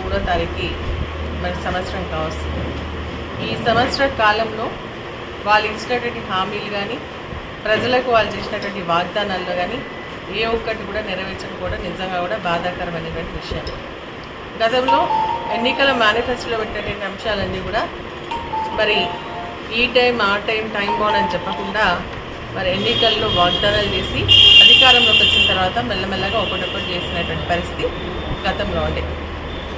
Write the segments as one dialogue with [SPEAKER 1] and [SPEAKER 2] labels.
[SPEAKER 1] మూడో తారీఖు మరి సంవత్సరం కావస్తుంది ఈ సంవత్సర కాలంలో వాళ్ళు ఇచ్చినటువంటి హామీలు కానీ ప్రజలకు వాళ్ళు చేసినటువంటి వాగ్దానాల్లో కానీ ఏ ఒక్కటి కూడా నెరవేర్చడం కూడా నిజంగా కూడా బాధాకరమైనటువంటి విషయం. గతంలో ఎన్నికల మేనిఫెస్టోలో పెట్టేటువంటి అంశాలన్నీ కూడా మరి ఈ టైం ఆ టైం టైం బాన్ అని చెప్పకుండా మరి ఎన్నికల్లో వాగ్దానాలు చేసి అధికారంలోకి వచ్చిన తర్వాత మెల్లమెల్లగా ఒకటొకటి చేసినటువంటి పరిస్థితి గతంలో ఉండేది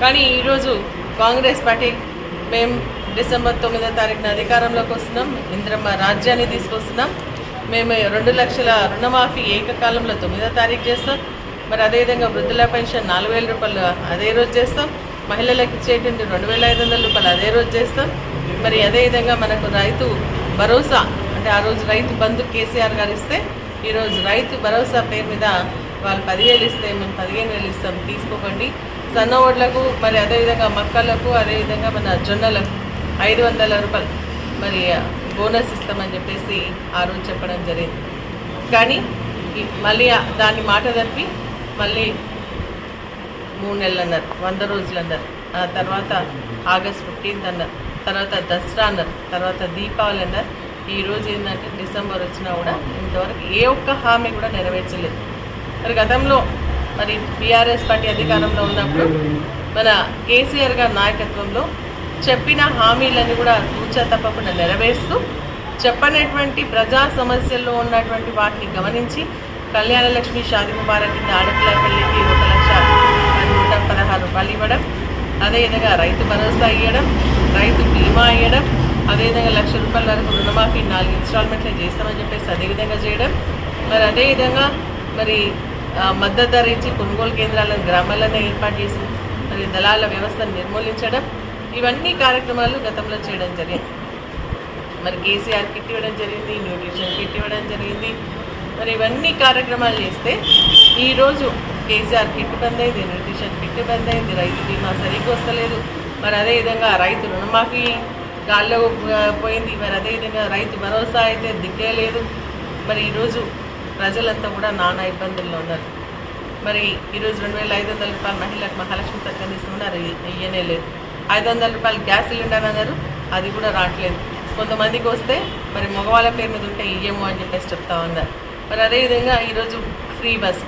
[SPEAKER 1] కానీ ఈరోజు కాంగ్రెస్ పార్టీ మేము డిసెంబర్ తొమ్మిదో తారీఖున అధికారంలోకి వస్తున్నాం ఇంద్రమ్మ రాజ్యాన్ని తీసుకొస్తున్నాం. మేము రెండు లక్షల రుణమాఫీ ఏకకాలంలో తొమ్మిదో తారీఖు చేస్తాం. మరి అదేవిధంగా వృద్ధుల పెన్షన్ నాలుగు వేల రూపాయలు అదే రోజు చేస్తాం. మహిళలకు ఇచ్చేటువంటి రెండు వేల ఐదు వందల రూపాయలు అదే రోజు చేస్తాం. మరి అదేవిధంగా మనకు రైతు భరోసా అంటే ఆ రోజు రైతు బంధు కేసీఆర్ గారు ఇస్తే ఈరోజు రైతు భరోసా పేరు మీద వాళ్ళు పదివేలు ఇస్తే మేము పదిహేను వేలు ఇస్తాం తీసుకోకండి. సన్న ఓడ్లకు మరి అదేవిధంగా మక్కలకు అదేవిధంగా మన జొన్నలకు ఐదు వందల రూపాయలు మరి బోనస్ ఇస్తామని చెప్పేసి ఆ రోజు చెప్పడం జరిగింది. కానీ మళ్ళీ దాని దాన్ని మాట తప్పి మళ్ళీ మూడు నెలలు అన్నారు వంద రోజులు అన్నారు ఆ తర్వాత ఆగస్ట్ ఫిఫ్టీన్త్ అన్నారు తర్వాత దసరా అన్నారు తర్వాత దీపావళి అన్నారు. ఈరోజు ఏంటంటే డిసెంబర్ వచ్చినా కూడా ఇంతవరకు ఏ ఒక్క హామీ కూడా నెరవేర్చలేదు. మరి గతంలో మరి బీఆర్ఎస్ పార్టీ అధికారంలో ఉన్నప్పుడు మన కేసీఆర్ గారి నాయకత్వంలో చెప్పిన హామీలన్నీ కూడా తూచా తప్పకుండా నెరవేరుస్తూ చెప్పనటువంటి ప్రజా సమస్యల్లో ఉన్నటువంటి వాటిని గమనించి కళ్యాణలక్ష్మి షాది ముబారక్ కింద ఆడపిల్ల పెళ్ళికి ఒక లక్ష నూట పదహారు రూపాయలు ఇవ్వడం అదేవిధంగా రైతు భరోసా ఇవ్వడం రైతు బీమా ఇవ్వడం అదేవిధంగా లక్ష రూపాయల వరకు రుణమాఫీ నాలుగు ఇన్స్టాల్మెంట్లు చేస్తామని చెప్పేసి అదేవిధంగా చేయడం మరి అదేవిధంగా మరి మద్దతు ధర ఇచ్చి కొనుగోలు కేంద్రాలను గ్రామాలను ఏర్పాటు చేసి మరి దళాల వ్యవస్థను నిర్మూలించడం ఇవన్నీ కార్యక్రమాలు గతంలో చేయడం జరిగింది. మరి కేసీఆర్ కిట్ ఇవ్వడం జరిగింది న్యూట్రిషన్ కిట్ ఇవ్వడం జరిగింది. మరి ఇవన్నీ కార్యక్రమాలు చేస్తే ఈరోజు కేసీఆర్ కిట్ బంద్ అయింది న్యూట్రిషన్ కిట్ బంద్ అయింది రైతు బీమా సరిగ్గా వస్తలేదు. మరి అదేవిధంగా రైతు రుణమాఫీ గాల్లో పోయింది. మరి అదేవిధంగా రైతు భరోసా అయితే దిక్కే లేదు మరి ఈరోజు ప్రజలంతా కూడా నానా ఇబ్బందుల్లో ఉన్నారు. మరి ఈరోజు రెండు వేల ఐదు వందల రూపాయలు మహిళలకు మహాలక్ష్మి పథకం ఇస్తున్నారు ఇయ్యనే లేదు. ఐదు వందల రూపాయలు గ్యాస్ సిలిండర్ అన్నారు. అది కూడా రావట్లేదు. కొంతమందికి వస్తే మరి మగవాళ్ళ పేరు మీద ఉంటే ఇయ్యము అని చెప్పేసి చెప్తా ఉన్నారు. మరి అదేవిధంగా ఈరోజు ఫ్రీ బస్.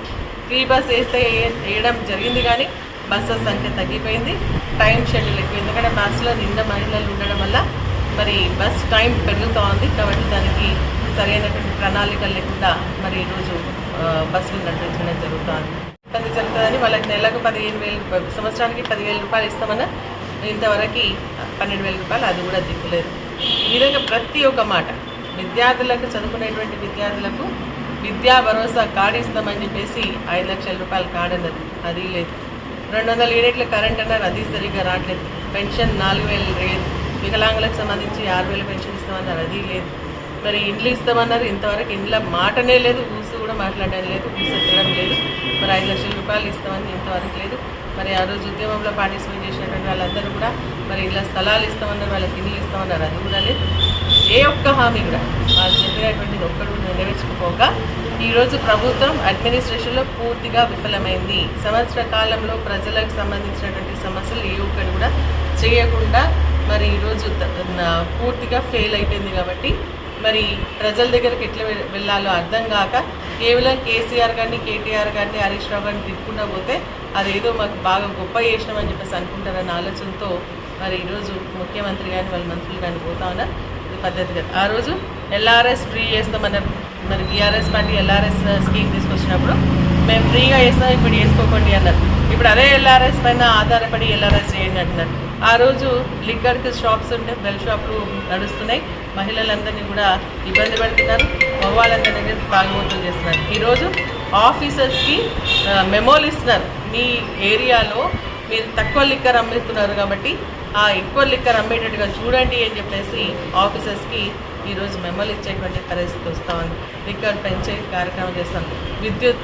[SPEAKER 1] ఫ్రీ బస్ వేస్తే వేయడం జరిగింది కానీ బస్సెస్ సంఖ్య తగ్గిపోయింది. టైం షెడ్యూల్ ఎక్కువ. ఎందుకంటే బస్సులో నిండా మహిళలు ఉండడం వల్ల మరి బస్ టైం పెరుగుతూ ఉంది కాబట్టి దానికి సరైనటువంటి ప్రణాళిక లేకుండా మరి ఈరోజు బస్సులు నడిపించడం జరుగుతుంది. ఇబ్బంది జరుగుతుందని వాళ్ళకి నెలకు పదిహేను వేలు సంవత్సరానికి పదివేల రూపాయలు ఇస్తామన్నా ఇంతవరకు పన్నెండు వేల రూపాయలు అది కూడా దిక్కులేదు ఈ విధంగా ప్రతి ఒక్క మాట విద్యార్థులకు చదువుకునేటువంటి విద్యార్థులకు విద్యా భరోసా కార్డు ఇస్తామని చెప్పేసి ఐదు లక్షల రూపాయలు కార్డు అన్నది. అది లేదు. రెండు వందల యూనిట్ల కరెంట్ అన్నారు అది సరిగ్గా రావట్లేదు. పెన్షన్ నాలుగు వేలు లేదు. వికలాంగులకు సంబంధించి ఆరు వేల పెన్షన్ ఇస్తామన్నారు అది లేదు. మరి ఇండ్లు ఇస్తామన్నారు. ఇంతవరకు ఇండ్ల మాటనే లేదు. ఊసు కూడా మాట్లాడడం లేదు. ఊసెత్తడం లేదు. మరి ఐదు లక్షల రూపాయలు ఇస్తామని ఇంతవరకు లేదు. మరి ఆ రోజు ఉద్యమంలో పార్టిసిపేట్ చేసినటువంటి వాళ్ళందరూ కూడా మరి ఇలా స్థలాలు ఇస్తామన్నారు. వాళ్ళకి ఇల్లు ఇస్తామన్నారు. అది కూడా లేదు. ఏ ఒక్క హామీ కూడా వాళ్ళు చెప్పినటువంటిది ఒక్కడు నెరవేర్చుకుపోక ఈరోజు ప్రభుత్వం అడ్మినిస్ట్రేషన్లో పూర్తిగా విఫలమైంది. సంవత్సర కాలంలో ప్రజలకు సంబంధించినటువంటి సమస్యలు ఏ ఒక్కటి కూడా చేయకుండా మరి ఈరోజు పూర్తిగా ఫెయిల్ అయిపోయింది కాబట్టి మరి ప్రజల దగ్గరికి ఎట్లా వెళ్ళాలో అర్థం కాక కేవలం కేసీఆర్ గారిని కేటీఆర్ గారిని హరీష్ రావు గారిని తిప్పకుండా పోతే అదేదో మాకు బాగా గొప్ప చేసినామని చెప్పేసి అనుకుంటారన్న ఆలోచనతో మరి ఈరోజు ముఖ్యమంత్రి కానీ వాళ్ళ మంత్రులు కానీ పోతా ఉన్నారు. ఇది పద్ధతి కదా. ఆ రోజు ఎల్ఆర్ఎస్ ఫ్రీ చేస్తామన్న మరి బీఆర్ఎస్ పార్టీ ఎల్ఆర్ఎస్ స్కీమ్ తీసుకొచ్చినప్పుడు మేము ఫ్రీగా చేస్తాం ఇప్పుడు వేసుకోకండి అన్నారు. ఇప్పుడు అదే ఎల్ఆర్ఎస్ పైన ఆధారపడి ఎల్ఆర్ఎస్ చేయండి అంటున్నారు. ఆ రోజు లిక్కర్కి షాప్స్ ఉంటే బెల్ షాపులు నడుస్తున్నాయి. మహిళలందరినీ కూడా ఇబ్బంది పెడుతున్నారు. మగవాళ్ళందరినీ దగ్గర తాగుబోతులు చేస్తున్నారు. ఈరోజు ఆఫీసర్స్కి మెమోలు ఇస్తున్నారు. మీ ఏరియాలో మీరు తక్కువ లిక్కర్ అమ్ముతున్నారు కాబట్టి ఆ ఎక్కువ లిక్కర్ అమ్మేటట్టుగా చూడండి అని చెప్పేసి ఆఫీసర్స్కి ఈరోజు మెమోలు ఇచ్చేటువంటి పరిస్థితి వస్తామని లిక్కర్ పెంచే కార్యక్రమం చేస్తాం. విద్యుత్